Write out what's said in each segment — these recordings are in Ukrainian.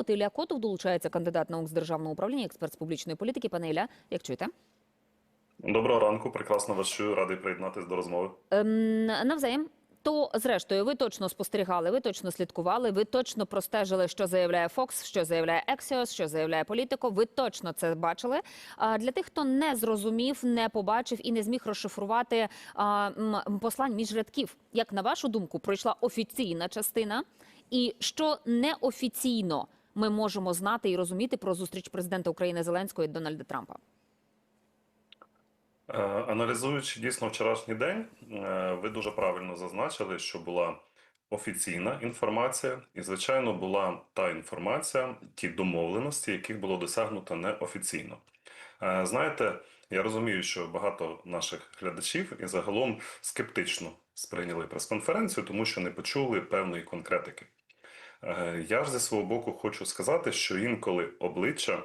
От Ілля Котов долучається кандидат наук з державного управління, експерт з публічної політики. Пане Ілля, як чуєте? Доброго ранку, прекрасно вас чую, радий приєднатись до розмови. Ем, навзаєм. То, зрештою, ви точно спостерігали, ви точно слідкували, ви точно простежили, що заявляє Fox, що заявляє Axios, що заявляє Політико. Ви точно це бачили. А для тих, хто не зрозумів, не побачив і не зміг розшифрувати а, послань між рядків, як на вашу думку, пройшла офіційна частина, і що неофіційно ми можемо знати і розуміти про зустріч президента України Зеленського і Дональда Трампа. Е, Аналізуючи дійсно вчорашній день, е, ви дуже правильно зазначили, що була офіційна інформація, і, звичайно, була та інформація, ті домовленості, яких було досягнуто неофіційно. Е, Знаєте, я розумію, що багато наших глядачів і загалом скептично сприйняли прес-конференцію, тому що не почули певної конкретики. Е, Я ж зі свого боку хочу сказати, що інколи обличчя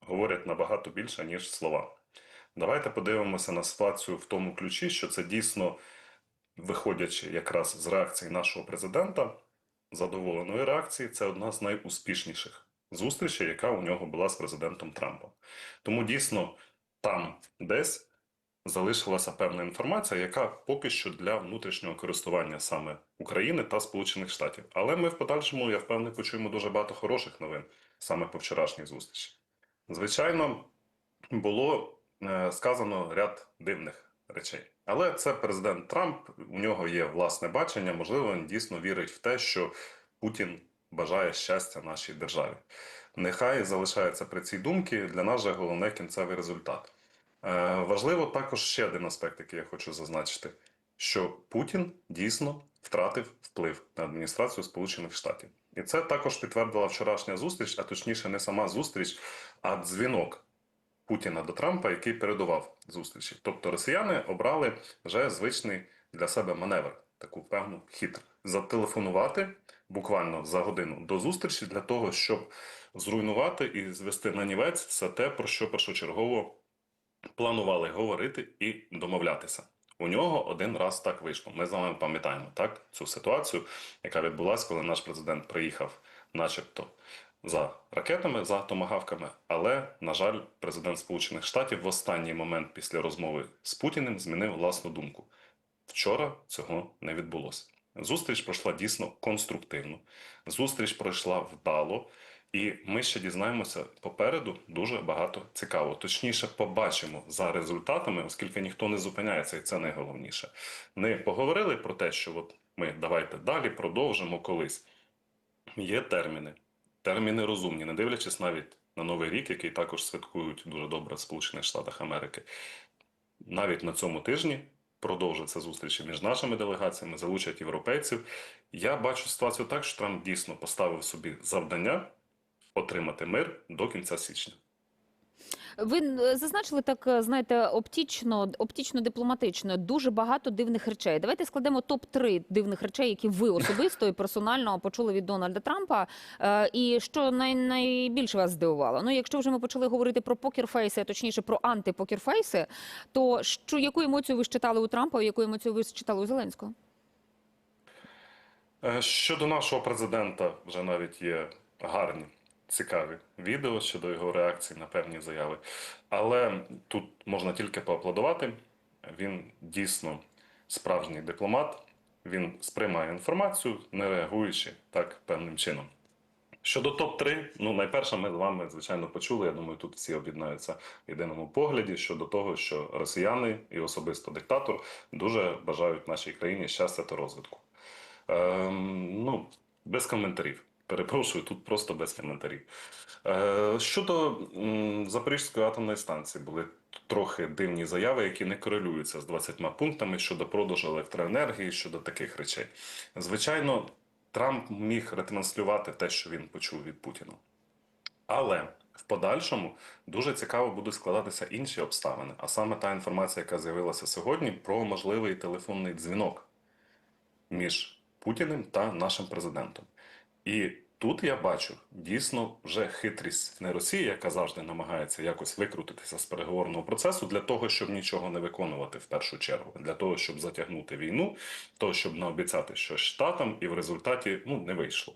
говорять набагато більше, ніж слова. Давайте подивимося на ситуацію в тому ключі, що це дійсно, виходячи якраз з реакції нашого президента, задоволеної реакції, це одна з найуспішніших зустрічей, яка у нього була з президентом Трампом. Тому дійсно там десь залишилася певна інформація, яка поки що для внутрішнього користування саме України та Сполучених Штатів. Але ми в подальшому, я впевнений, почуємо дуже багато хороших новин саме по вчорашній зустрічі. Звичайно, було е, сказано ряд дивних речей. Але це президент Трамп, у нього є власне бачення. Можливо, він дійсно вірить в те, що Путін бажає щастя нашій державі. Нехай залишається при цій думці. Для нас же головне кінцевий результат. Е, важливо також ще один аспект, який я хочу зазначити: що Путін дійсно втратив вплив на адміністрацію Сполучених Штатів. І це також підтвердила вчорашня зустріч, а точніше, не сама зустріч, а дзвінок Путіна до Трампа, який передував зустрічі. Тобто росіяни обрали вже звичний для себе маневр, таку певну хитру. Зателефонувати буквально за годину до зустрічі для того, щоб зруйнувати і звести на нівець все те, про що першочергово планували говорити і домовлятися. У нього один раз так вийшло. Ми з вами пам'ятаємо так цю ситуацію, яка відбулася, коли наш президент приїхав, начебто, за ракетами, за томагавками. Але, на жаль, президент Сполучених Штатів в останній момент після розмови з Путіним змінив власну думку. Вчора цього не відбулося. Зустріч пройшла дійсно конструктивно. Зустріч пройшла вдало, і ми ще дізнаємося попереду дуже багато цікавого. Точніше, побачимо за результатами, оскільки ніхто не зупиняється, і це найголовніше. Не поговорили про те, що от ми давайте далі продовжимо колись. Є терміни, терміни розумні, не дивлячись навіть на Новий рік, який також святкують дуже добре в Сполучених Штатах Америки. Навіть на цьому тижні продовжаться зустрічі між нашими делегаціями, залучать європейців. Я бачу ситуацію так, що Трамп дійсно поставив собі завдання отримати мир до кінця січня. Ви е, зазначили так, е, знаєте, оптічно, оптічно-дипломатично дуже багато дивних речей. Давайте складемо топ 3 дивних речей, які ви особисто і персонально почули від Дональда Трампа. Е, І що най, найбільше вас здивувало? Ну, якщо вже ми почали говорити про покерфейси, а точніше про антипокерфейси, то що яку емоцію ви считали у Трампа, яку емоцію ви считали у Зеленського? Щодо нашого президента, вже навіть є гарні, цікаві відео щодо його реакції на певні заяви. Але тут можна тільки поаплодувати. Він дійсно справжній дипломат. Він сприймає інформацію, не реагуючи так певним чином. Щодо топ-3, ну найперше, ми з вами, звичайно, почули. Я думаю, тут всі об'єднаються в єдиному погляді щодо того, що росіяни і особисто диктатор дуже бажають нашій країні щастя та розвитку. Ем, ну, без коментарів. Перепрошую, тут просто без коментарів. Е, щодо Запорізької атомної станції були трохи дивні заяви, які не корелюються з 20 пунктами щодо продажу електроенергії, щодо таких речей. Звичайно, Трамп міг ретранслювати те, що він почув від Путіна. Але в подальшому дуже цікаво будуть складатися інші обставини, а саме та інформація, яка з'явилася сьогодні, про можливий телефонний дзвінок між Путіним та нашим президентом. І тут я бачу дійсно вже хитрість не Росії, яка завжди намагається якось викрутитися з переговорного процесу для того, щоб нічого не виконувати в першу чергу, для того, щоб затягнути війну, того, щоб наобіцяти щось штатам, і в результаті ну не вийшло.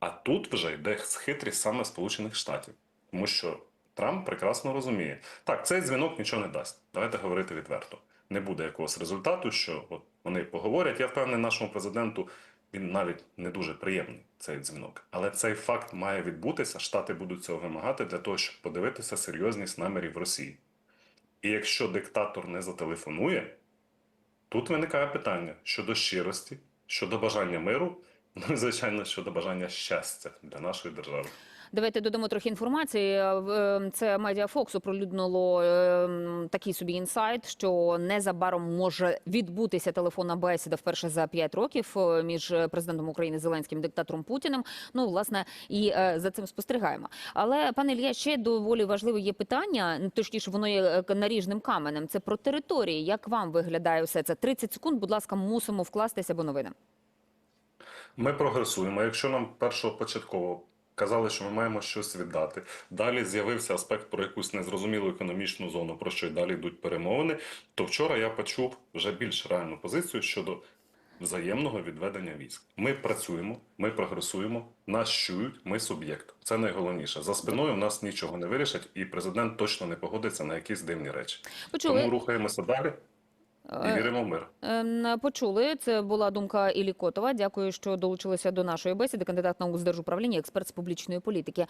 А тут вже йде хитрість саме Сполучених Штатів, тому що Трамп прекрасно розуміє, так, цей дзвінок нічого не дасть. Давайте говорити відверто. Не буде якогось результату, що от вони поговорять. Я впевнений, нашому президенту він навіть не дуже приємний цей дзвінок. Але цей факт має відбутися. Штати будуть цього вимагати для того, щоб подивитися серйозність намірів Росії. І якщо диктатор не зателефонує, тут виникає питання щодо щирості, щодо бажання миру, ну і звичайно щодо бажання щастя для нашої держави. Давайте додамо трохи інформації. Е, е, Це медіа Фокс оприлюднило е, такий собі інсайт, що незабаром може відбутися телефонна бесіда вперше за 5 років е, між президентом України Зеленським і диктатором Путіним. Ну, власне, і за цим спостерігаємо. Але пане Ілья, ще доволі важливе є питання. ну, Точніше, воно є наріжним каменем. Це про території. Як вам виглядає все це? 30 секунд. Будь ласка, мусимо вкластися, бо новини. Ми прогресуємо. Якщо нам першопочатково казали, що ми маємо щось віддати, далі з'явився аспект про якусь незрозумілу економічну зону, про що й далі йдуть перемовини, то вчора я почув вже більш реальну позицію щодо взаємного відведення військ. Ми працюємо, ми прогресуємо, нас чують, ми суб'єкт. Це найголовніше. За спиною в нас нічого не вирішать, і президент точно не погодиться на якісь дивні речі. Почули? Тому рухаємося далі і Е, віримо в мир. Ем, Почули. Це була думка Іллі Котова. Дякую, що долучилися до нашої бесіди. Кандидат наук з держуправління, експерт з публічної політики.